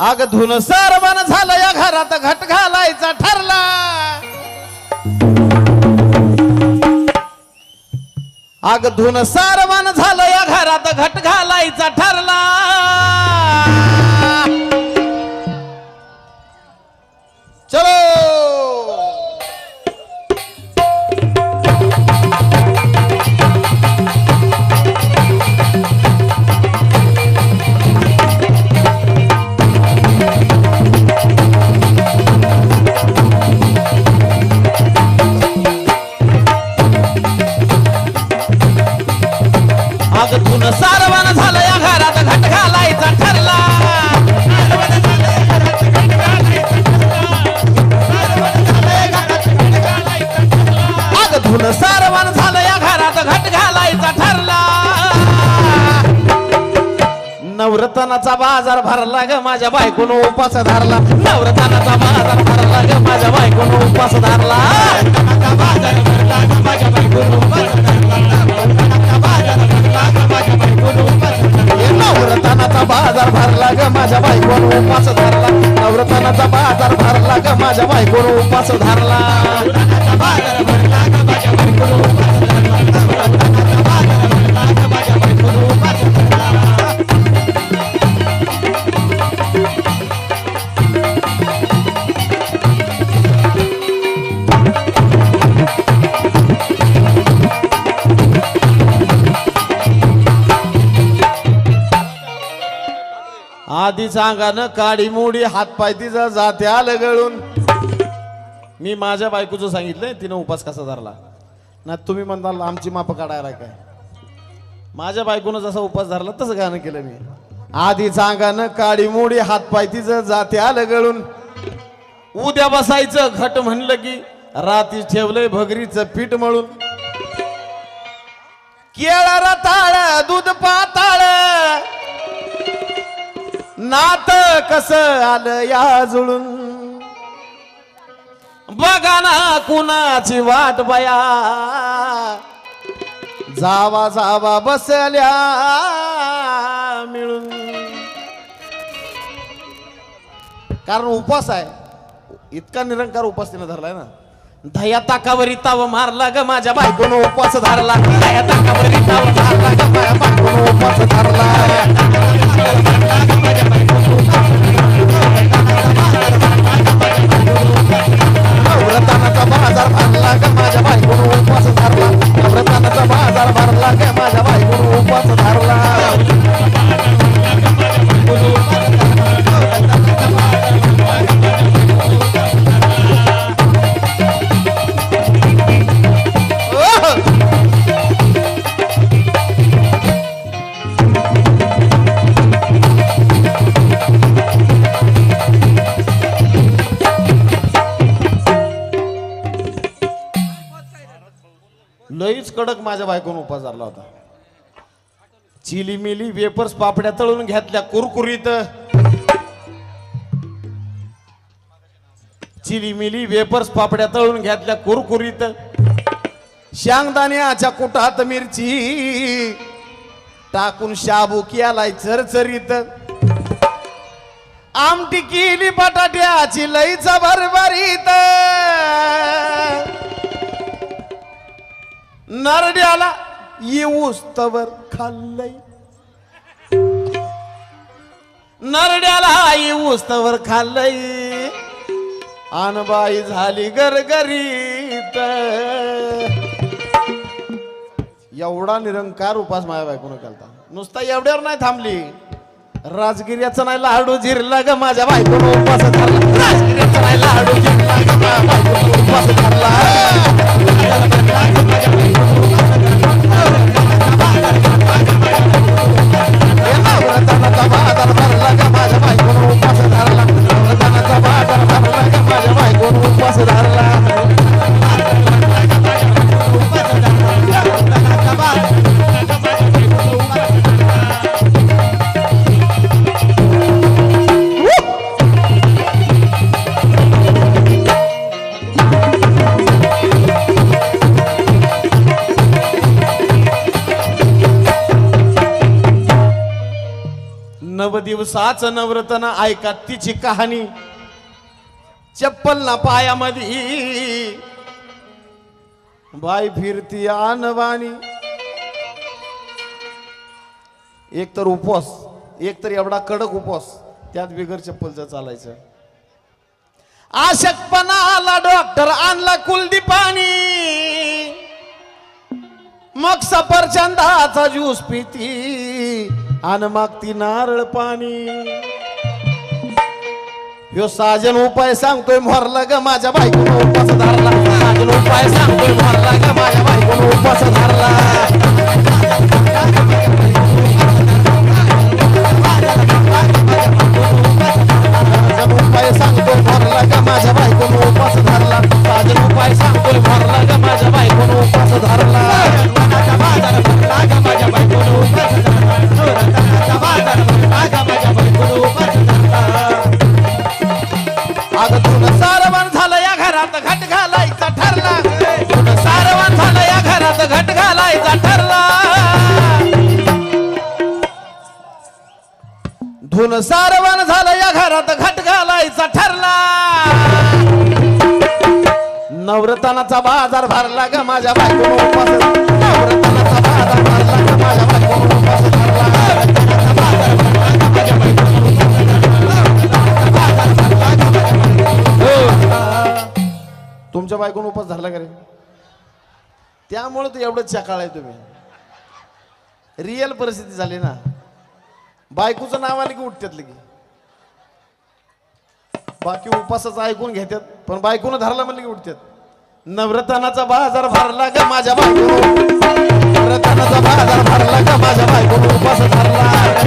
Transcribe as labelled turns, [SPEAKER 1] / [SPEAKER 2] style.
[SPEAKER 1] आग धुन सारवण झालं या घरात घट घालायचा ठरला. आग धुन सारवण झालं या घरात घट घालायचा ठरला. आग धुन सारवण झालं या घरात घट घालायचा ठरला. आग धुन सारवण झालं या घरात घट घालायचा ठरला. नवरतनाचा बाजार भरला ग माझ्या बायकोन उपास धरला. नवरतनाचा बाजार भरला ग माझ्या बायकोन उपास धरला. आधीच अंगानं काडी मोडी हातपाय तिचा जाते आलं गळून. मी माझ्या बायकोचं सांगितलंय तिनं उपास कसा धरला? ना तुम्ही म्हणताल आमची माप काढायला काय? माझ्या बायकोनं जसा उपास धरला तसं गाणं केलं मी. आधीचा अंगानं काडी मोडी हातपाय तिचं जाते आलं गळून. उद्या बसायचं घट म्हणलं की राती ठेवलंय भगरीचं पीठ मळून. केळा रताळ दूध पाताळ. नात कस आलं या जुळून? बघा ना कुणाची वाट बया. जावा जावा बसल्या मिळून. कारण उपवास आहे. इतका निरंकार उपास तिने धरलाय ना. दया ताकावरी ताव मारला ग माझ्या बायकोनं उपवास धरला. दया ताकावरी ताव मारला ग माझ्या बायकोनं उपास धरला. बायकोनं धरला. लईच कडक माझ्या बायकोन उपास धरला होता. चिली मिली वेपर्स पापड्या तळून घेतल्या कुरकुरीत. चिली मिली वेपर्स पापड्या तळून घेतल्या कुरकुरीत. शांगदाण्याच्या कुटात मिरची. टाकून शाबू केलाय चरचरीत. आमटी केली बटाट्याची लईचा भरभरीत नरड्याला येऊस तवर खाल्लय. नरड्याला येऊस तवर खाल्लय. आणबाई झाली गरगरीत. एवढा निरंकार उपास माझ्या बायकोनं केलता. नुसता एवढ्यावर नाही थांबली. राजगिर्याचं नाही लाडू जिरला ग माझ्या बायकोनं उपास धरला राजगिर्याचं नाही लाडू जिरला ग माझ्या बायकोनं उपास धरला दिवसाच नवरतन ऐका तिची कहाणी. चप्पल ना पायामध्ये बाय फिरती आनवाणी एक तर उपवास एक तर एवढा कडक उपवास त्यात बिगर चप्पलचं चालायचं. आशकपणा आला डॉक्टर आणला कुलदीपानी मग सफरचंदाचा ज्यूस पिती. आणि मग ती नारळ पाणी. ह्यो साजन उपाय सांगतोय मोरला ग माझ्या बाईक उपास धरला. साजन उपाय सांगतोय धुन सारवण झालं या घरात घट घालायचा ठरला. नवरतनाचा बाजार भरला ग माझ्या बायको उपास. नवरतनाचा बाजार भरला ग माझ्या बायको तुमच्या बायकोन उपास धरला का रे? त्यामुळे तर एवढं चकाळ आहे तुम्ही. रिअल परिस्थिती झाली ना. बायकोचं नाव आलं की उठतात लगे बाकी उपासाचं ऐकून घेतात पण बायकोनं धरला म्हणलं की उठतात नवरतनाचा बाजार भरला का माझ्या बायको नवरतनाचा बाजार भरला का माझ्या बायको उपास धरला.